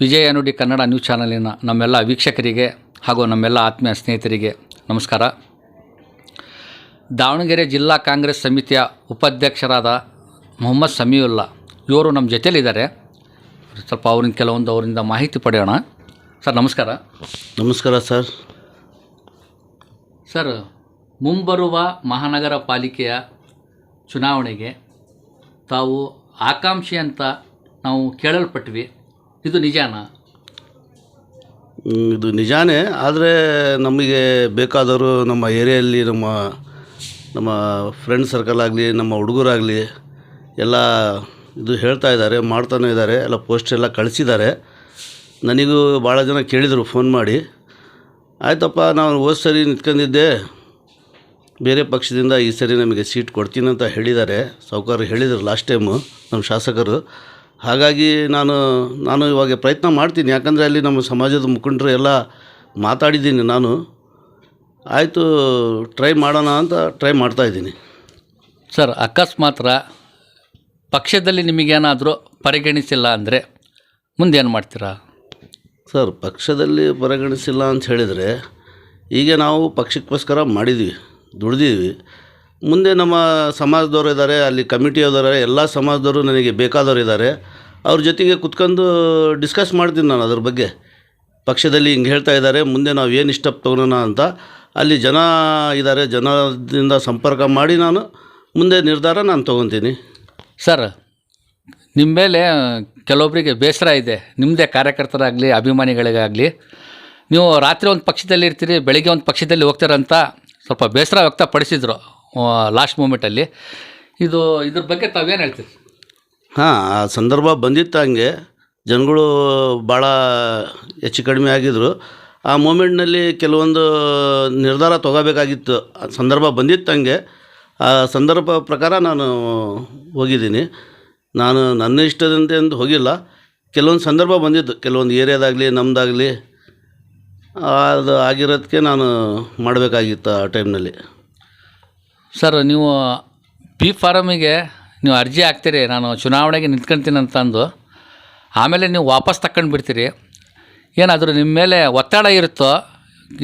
ವಿಜಯ ನುಡಿ ಕನ್ನಡ ನ್ಯೂಸ್ ಚಾನಲಿನ ನಮ್ಮೆಲ್ಲ ವೀಕ್ಷಕರಿಗೆ ಹಾಗೂ ನಮ್ಮೆಲ್ಲ ಆತ್ಮೀಯ ಸ್ನೇಹಿತರಿಗೆ ನಮಸ್ಕಾರ. ದಾವಣಗೆರೆ ಜಿಲ್ಲಾ ಕಾಂಗ್ರೆಸ್ ಸಮಿತಿಯ ಉಪಾಧ್ಯಕ್ಷರಾದ ಮೊಹಮ್ಮದ್ ಸಮೀವುಲ್ಲಾ ಇವರು ನಮ್ಮ ಜೊತೆಯಲ್ಲಿದ್ದಾರೆ. ಸ್ವಲ್ಪ ಅವ್ರಿಂದ ಕೆಲವೊಂದು ಅವರಿಂದ ಮಾಹಿತಿ ಪಡೆಯೋಣ. ಸರ್ ನಮಸ್ಕಾರ. ನಮಸ್ಕಾರ ಸರ್. ಸರ್ ಮುಂಬರುವ ಮಹಾನಗರ ಪಾಲಿಕೆಯ ಚುನಾವಣೆಗೆ ತಾವು ಆಕಾಂಕ್ಷಿ ಅಂತ ನಾವು ಕೇಳಲ್ಪಟ್ವಿ. ಇದು ನಿಜಾನಾ? ಇದು ನಿಜಾನೇ. ಆದರೆ ನಮಗೆ ಬೇಕಾದವರು ನಮ್ಮ ಏರಿಯಲ್ಲಿ ನಮ್ಮ ನಮ್ಮ ಫ್ರೆಂಡ್ ಸರ್ಕಲ್ ಆಗಲಿ, ನಮ್ಮ ಹುಡುಗರಾಗಲಿ ಎಲ್ಲ ಇದು ಹೇಳ್ತಾ ಇದ್ದಾರೆ, ಮಾಡ್ತಾನೆ ಇದ್ದಾರೆ, ಎಲ್ಲ ಪೋಸ್ಟ್ ಎಲ್ಲ ಕಳಿಸಿದ್ದಾರೆ. ನನಗೂ ಭಾಳ ಜನ ಕೇಳಿದರು ಫೋನ್ ಮಾಡಿ. ಆಯ್ತಪ್ಪ, ನಾನು ಹೋದ ಸರಿ ನಿಂತ್ಕೊಂಡಿದ್ದೆ. ಬೇರೆ ಪಕ್ಷದಿಂದ ಈ ಸರಿ ನಮಗೆ ಸೀಟ್ ಕೊಡ್ತೀನಿ ಅಂತ ಹೇಳಿದ್ದಾರೆ. ಸಾವುಕಾರ ಹೇಳಿದರು ಲಾಸ್ಟ್ ಟೈಮು ನಮ್ಮ ಶಾಸಕರು. ಹಾಗಾಗಿ ನಾನು ನಾನು ಇವಾಗ ಪ್ರಯತ್ನ ಮಾಡ್ತೀನಿ. ಯಾಕಂದರೆ ಅಲ್ಲಿ ನಮ್ಮ ಸಮಾಜದ ಮುಖಂಡರು ಎಲ್ಲ ಮಾತಾಡಿದ್ದೀನಿ ನಾನು. ಆಯಿತು ಟ್ರೈ ಮಾಡೋಣ ಅಂತ ಟ್ರೈ ಮಾಡ್ತಾಯಿದ್ದೀನಿ ಸರ್ ಅಕಸ್ಮಾತ್ರ ಪಕ್ಷದಲ್ಲಿ ನಿಮಗೇನಾದರೂ ಪರಿಗಣಿಸಿಲ್ಲ ಅಂದರೆ ಮುಂದೇನು ಮಾಡ್ತೀರಾ? ಸರ್ ಪಕ್ಷದಲ್ಲಿ ಪರಿಗಣಿಸಿಲ್ಲ ಅಂತ ಹೇಳಿದರೆ ಈಗ ನಾವು ಪಕ್ಷಕ್ಕೋಸ್ಕರ ಮಾಡಿದ್ವಿ ದುಡ್ದಿದ್ವಿ. ಮುಂದೆ ನಮ್ಮ ಸಮಾಜದವ್ರು ಇದ್ದಾರೆ, ಅಲ್ಲಿ ಕಮಿಟಿಯವ್ರಿದ್ದಾರೆ ಎಲ್ಲ ಸಮಾಜದವರು ನನಗೆ ಬೇಕಾದವರು ಇದ್ದಾರೆ. ಅವ್ರ ಜೊತೆಗೆ ಕುತ್ಕೊಂಡು ಡಿಸ್ಕಸ್ ಮಾಡ್ತೀನಿ ನಾನು ಅದ್ರ ಬಗ್ಗೆ. ಪಕ್ಷದಲ್ಲಿ ಹಿಂಗೆ ಹೇಳ್ತಾ ಇದ್ದಾರೆ, ಮುಂದೆ ನಾವು ಏನು ಇಷ್ಟ ತೊಗೊಳೋಣ ಅಂತ. ಅಲ್ಲಿ ಜನ ಇದ್ದಾರೆ, ಜನದಿಂದ ಸಂಪರ್ಕ ಮಾಡಿ ನಾನು ಮುಂದೆ ನಿರ್ಧಾರ ನಾನು ತೊಗೊತೀನಿ. ಸರ್ ನಿಮ್ಮ ಮೇಲೆ ಕೆಲವೊಬ್ಬರಿಗೆ ಬೇಸರ ಇದೆ. ನಿಮ್ಮದೇ ಕಾರ್ಯಕರ್ತರಾಗಲಿ, ಅಭಿಮಾನಿಗಳಿಗಾಗಲಿ, ನೀವು ರಾತ್ರಿ ಒಂದು ಪಕ್ಷದಲ್ಲಿ ಇರ್ತೀರಿ, ಬೆಳಿಗ್ಗೆ ಒಂದು ಪಕ್ಷದಲ್ಲಿ ಹೋಗ್ತೀರಂತ ಸ್ವಲ್ಪ ಬೇಸರ ವ್ಯಕ್ತಪಡಿಸಿದ್ರು. ಲಾಸ್ಟ್ ಮೂಮೆಂಟಲ್ಲಿ ಇದು ಇದ್ರ ಬಗ್ಗೆ ತಾವೇನು ಹೇಳ್ತೀರಿ? ಹಾಂ, ಆ ಸಂದರ್ಭ ಬಂದಿತ್ತು ಹಂಗೆ. ಜನಗಳು ಭಾಳ ಹೆಚ್ಚು ಕಡಿಮೆ ಆಗಿದ್ದರು ಆ ಮೂಮೆಂಟ್ನಲ್ಲಿ ಕೆಲವೊಂದು ನಿರ್ಧಾರ ತೊಗೋಬೇಕಾಗಿತ್ತು. ಆ ಸಂದರ್ಭ ಬಂದಿತ್ತು ಹಂಗೆ. ಆ ಸಂದರ್ಭ ಪ್ರಕಾರ ನಾನು ಹೋಗಿದ್ದೀನಿ. ನಾನು ನನ್ನ ಇಷ್ಟದಂತೆ ಅಂತ ಹೋಗಿಲ್ಲ. ಕೆಲವೊಂದು ಸಂದರ್ಭ ಬಂದಿತ್ತು. ಕೆಲವೊಂದು ಏರಿಯಾದಾಗಲಿ ನಮ್ಮದಾಗಲಿ ಅದು ಆಗಿರೋದಕ್ಕೆ ನಾನು ಮಾಡಬೇಕಾಗಿತ್ತು ಆ ಟೈಮ್ನಲ್ಲಿ ಸರ್, ನೀವು ಪಿ ಫಾರಮಿಗೆ ನೀವು ಅರ್ಜಿ ಹಾಕ್ತೀರಿ, ನಾನು ಚುನಾವಣೆಗೆ ನಿಂತ್ಕೊಳ್ತೀನಿ ಅಂತಂದು ಆಮೇಲೆ ನೀವು ವಾಪಸ್ ತಕ್ಕೊಂಡು ಬಿಡ್ತೀರಿ ಏನಾದರೂ ನಿಮ್ಮ ಮೇಲೆ ಒತ್ತಡ ಇರುತ್ತೋ,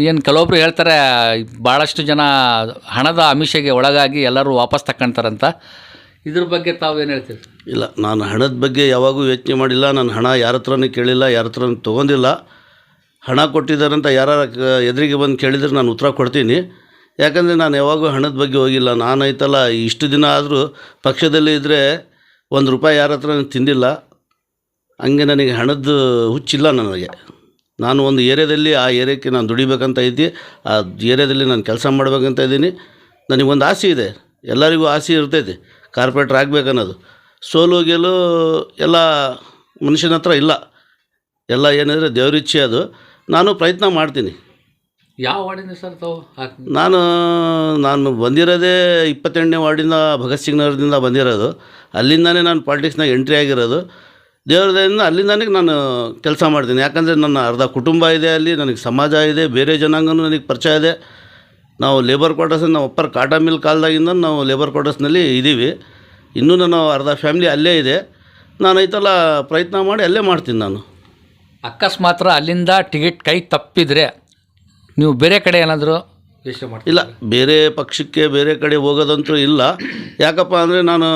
ಏನು ಕೆಲವೊಬ್ರು ಹೇಳ್ತಾರೆ ಭಾಳಷ್ಟು ಜನ ಹಣದ ಆಮಿಷಗೆ ಒಳಗಾಗಿ ಎಲ್ಲರೂ ವಾಪಸ್ ತಗೊಳ್ತಾರಂತ ಇದ್ರ ಬಗ್ಗೆ ತಾವು ಏನು ಹೇಳ್ತೀರಿ? ಇಲ್ಲ, ನಾನು ಹಣದ ಬಗ್ಗೆ ಯಾವಾಗೂ ಯೋಚನೆ ಮಾಡಿಲ್ಲ, ನಾನು ಹಣ ಯಾರ ಹತ್ರನೂ ಕೇಳಿಲ್ಲ, ಯಾರ ಹತ್ರನೂ ತೊಗೊಂಡಿಲ್ಲ. ಹಣ ಅಂತ ಯಾರು ಎದುರಿಗೆ ಬಂದು ಕೇಳಿದ್ರೆ ನಾನು ಉತ್ತರ ಕೊಡ್ತೀನಿ. ಯಾಕಂದರೆ ನಾನು ಯಾವಾಗೂ ಹಣದ ಬಗ್ಗೆ ಹೋಗಿಲ್ಲ. ನಾನು ಐತಲ್ಲ ಇಷ್ಟು ದಿನ ಆದರೂ ಪಕ್ಷದಲ್ಲಿ ಇದ್ದರೆ ಒಂದು ರೂಪಾಯಿ ಯಾರ ಹತ್ರ ತಿಂದಿಲ್ಲ. ಹಂಗೆ ನನಗೆ ಹಣದ್ದು ಹುಚ್ಚಿಲ್ಲ ನನಗೆ. ನಾನು ಒಂದು ಏರಿಯಾದಲ್ಲಿ, ಆ ಏರಿಯಾಕ್ಕೆ ನಾನು ದುಡಿಬೇಕಂತ ಐತಿ ಆ ಏರಿಯಾದಲ್ಲಿ ನಾನು ಕೆಲಸ ಮಾಡಬೇಕಂತ ಇದ್ದೀನಿ. ನನಗೊಂದು ಆಸೆ ಇದೆ. ಎಲ್ಲರಿಗೂ ಆಸೆ ಇರ್ತೈತಿ. ಕಾರ್ಪೊರೇಟ್ರ್ ಆಗಬೇಕನ್ನೋದು. ಸೋಲು ಗೆಲು ಎಲ್ಲ ಮನುಷ್ಯನ ಹತ್ರ ಇಲ್ಲ. ಎಲ್ಲ ಏನಿದ್ರೆ ದೇವರಿಚ್ಛೆ ಅದು. ನಾನು ಪ್ರಯತ್ನ ಮಾಡ್ತೀನಿ. ಯಾವ ವಾರ್ಡಿಂದ ಸರ್ ತಾವು ಹಾಕ್ ನಾನು ನಾನು ಬಂದಿರೋದೇ ಇಪ್ಪತ್ತೆಂಟನೇ ವಾರ್ಡಿಂದ ಭಗತ್ ಸಿಂಗ್ ನಗರದಿಂದ ಬಂದಿರೋದು. ಅಲ್ಲಿಂದನೇ ನಾನು ಪಾಲಿಟಿಕ್ಸ್ನಾಗ ಎಂಟ್ರಿ ಆಗಿರೋದು. ದೇವ್ರದಿಂದ ಅಲ್ಲಿಂದನೇ ನಾನು ಕೆಲಸ ಮಾಡ್ತೀನಿ. ಯಾಕಂದರೆ ನನ್ನ ಅರ್ಧ ಕುಟುಂಬ ಇದೆ ಅಲ್ಲಿ ನನಗೆ ಸಮಾಜ ಇದೆ ಬೇರೆ ಜನಾಂಗನೂ ನನಗೆ ಪರಿಚಯ ಇದೆ. ನಾವು ಲೇಬರ್ ಕ್ವಾರ್ಟರ್ಸ್ ನಾವು ಅಪ್ಪರ್ ಕಾಟಾ ಮಿಲ್ ಕಾಲದಾಗಿಂದ ನಾವು ಲೇಬರ್ ಕ್ವಾರ್ಟರ್ಸ್ನಲ್ಲಿ ಇದ್ದೀವಿ. ಇನ್ನೂ ನಾನು ಅರ್ಧ ಫ್ಯಾಮಿಲಿ ಅಲ್ಲೇ ಇದೆ. ನಾನು ಐತಲ್ಲ ಪ್ರಯತ್ನ ಮಾಡಿ ಅಲ್ಲೇ ಮಾಡ್ತೀನಿ ನಾನು. ಅಕಸ್ಮಾತ್ರ ಅಲ್ಲಿಂದ ಟಿಕೆಟ್ ಕೈ ತಪ್ಪಿದರೆ ನೀವು ಬೇರೆ ಕಡೆ ಏನಾದರೂ ಯೋಚನೆ ಇಲ್ಲ ಬೇರೆ ಪಕ್ಷಕ್ಕೆ ಬೇರೆ ಕಡೆ ಹೋಗೋದಂತೂ ಇಲ್ಲ. ಯಾಕಪ್ಪ ಅಂದರೆ ನಾನು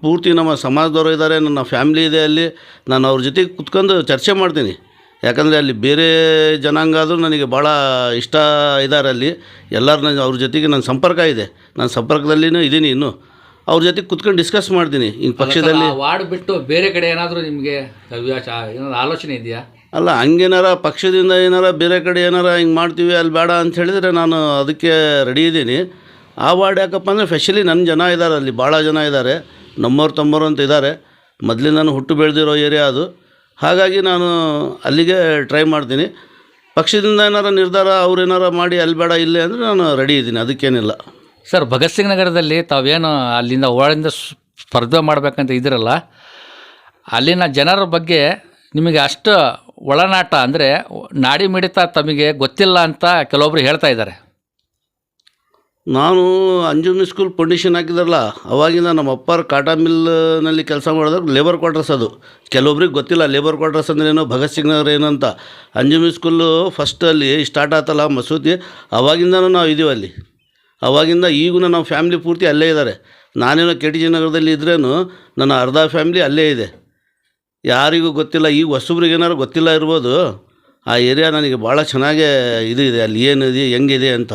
ಪೂರ್ತಿ ನಮ್ಮ ಸಮಾಜದವರು ಇದ್ದಾರೆ ನನ್ನ ಫ್ಯಾಮಿಲಿ ಇದೆ ಅಲ್ಲಿ. ನಾನು ಅವ್ರ ಜೊತೆಗೆ ಕುತ್ಕೊಂಡು ಚರ್ಚೆ ಮಾಡ್ತೀನಿ. ಯಾಕಂದರೆ ಅಲ್ಲಿ ಬೇರೆ ಜನಾಂಗ ಆದರೂ ನನಗೆ ಭಾಳ ಇಷ್ಟ ಇದ್ದಾರೆ ಅಲ್ಲಿ. ಎಲ್ಲರೂ ನನ್ನ ಅವ್ರ ಜೊತೆಗೆ ನನ್ನ ಸಂಪರ್ಕ ಇದೆ. ನಾನು ಸಂಪರ್ಕದಲ್ಲಿನೂ ಇದ್ದೀನಿ ಇನ್ನೂ. ಅವ್ರ ಜೊತೆಗೆ ಕುತ್ಕೊಂಡು ಡಿಸ್ಕಸ್ ಮಾಡ್ತೀನಿ. ಹಿಂಗೆ ಪಕ್ಷದಲ್ಲಿ ವಾರ್ಡ್ ಬಿಟ್ಟು ಬೇರೆ ಕಡೆ ಏನಾದರೂ ನಿಮಗೆ ಏನಾದ್ರು ಆಲೋಚನೆ ಇದೆಯಾ? ಅಲ್ಲ, ಹಂಗೇನಾರ ಪಕ್ಷದಿಂದ ಏನಾರ ಬೇರೆ ಕಡೆ ಏನಾರ ಹಿಂಗೆ ಮಾಡ್ತೀವಿ, ಅಲ್ಲಿ ಬೇಡ ಅಂತ ಹೇಳಿದರೆ ನಾನು ಅದಕ್ಕೆ ರೆಡಿ ಇದ್ದೀನಿ. ಆ ವಾರ್ಡ್ ಯಾಕಪ್ಪ ಅಂದರೆ ಸ್ಪೆಷಲಿ ನನ್ನ ಜನ ಇದ್ದಾರೆ ಅಲ್ಲಿ ಭಾಳ ಜನ ಇದ್ದಾರೆ ನಮ್ಮವ್ರು ತಮ್ಮವ್ರು ಅಂತ ಇದ್ದಾರೆ ಮೊದಲಿಂದ ನಾನು ಹುಟ್ಟು ಬೆಳೆದಿರೋ ಏರಿಯಾ ಅದು. ಹಾಗಾಗಿ ನಾನು ಅಲ್ಲಿಗೆ ಟ್ರೈ ಮಾಡ್ತೀನಿ. ಪಕ್ಷದಿಂದ ಏನಾರ ನಿರ್ಧಾರ ಅವ್ರು ಏನಾರ ಮಾಡಿ ಅಲ್ಲಿ ಬೇಡ, ಇಲ್ಲೇ ಅಂದರೆ ನಾನು ರೆಡಿ ಇದ್ದೀನಿ, ಅದಕ್ಕೇನಿಲ್ಲ. ಸರ್, ಭಗತ್ ಸಿಂಗ್ ನಗರದಲ್ಲಿ ತಾವೇನು ಅಲ್ಲಿಂದ ಒಳಗಿಂದ ಸ್ಪರ್ಧೆ ಮಾಡಬೇಕಂತ ಇದ್ದೀರಲ್ಲ, ಅಲ್ಲಿನ ಜನರ ಬಗ್ಗೆ ನಿಮಗೆ ಅಷ್ಟು ಒಳನಾಟ ಅಂದರೆ ನಾಡಿ ಮಿಡಿತ ತಮಗೆ ಗೊತ್ತಿಲ್ಲ ಅಂತ ಕೆಲವೊಬ್ರು ಹೇಳ್ತಾ ಇದ್ದಾರೆ. ನಾನು ಅಂಜುಮಿ ಸ್ಕೂಲ್ ಪೊಂಡಿಷನ್ ಹಾಕಿದ್ರಲ್ಲ, ಅವಾಗಿಂದ ನಮ್ಮ ಅಪ್ಪಾರ ಕಾಟಾ ಮಿಲ್ನಲ್ಲಿ ಕೆಲಸ ಮಾಡಿದಾಗ ಲೇಬರ್ ಕ್ವಾರ್ಟರ್ಸ್ ಅದು. ಕೆಲವೊಬ್ರಿಗೆ ಗೊತ್ತಿಲ್ಲ ಲೇಬರ್ ಕ್ವಾರ್ಟರ್ಸ್ ಅಂದ್ರೆ ಏನು, ಭಗತ್ ಸಿಂಗ್ ನಗರ ಅಂತ. ಅಂಜುಮಿ ಸ್ಕೂಲು ಫಸ್ಟಲ್ಲಿ ಸ್ಟಾರ್ಟ್ ಆಯ್ತಲ್ಲ ಮಸೂದಿ, ಅವಾಗಿಂದನೂ ನಾವು ಇದೀವಿ ಅಲ್ಲಿ. ಅವಾಗಿಂದ ಈಗೂ ನಾವು ಫ್ಯಾಮ್ಲಿ ಪೂರ್ತಿ ಅಲ್ಲೇ ಇದ್ದಾರೆ. ನಾನೇನೋ ಕೆ ಟಿ ಜಿ ನಗರದಲ್ಲಿ ಇದ್ರೇನು, ನನ್ನ ಅರ್ಧ ಫ್ಯಾಮ್ಲಿ ಅಲ್ಲೇ ಇದೆ. ಯಾರಿಗೂ ಗೊತ್ತಿಲ್ಲ ಈಗ ಹೊಸಬ್ರಿಗೆ ಏನಾದ್ರು ಗೊತ್ತಿಲ್ಲ ಇರ್ಬೋದು. ಆ ಏರಿಯಾ ನನಗೆ ಭಾಳ ಚೆನ್ನಾಗೇ ಇದು ಇದೆ ಅಲ್ಲಿ ಏನಿದೆ, ಹೆಂಗಿದೆ ಅಂತ.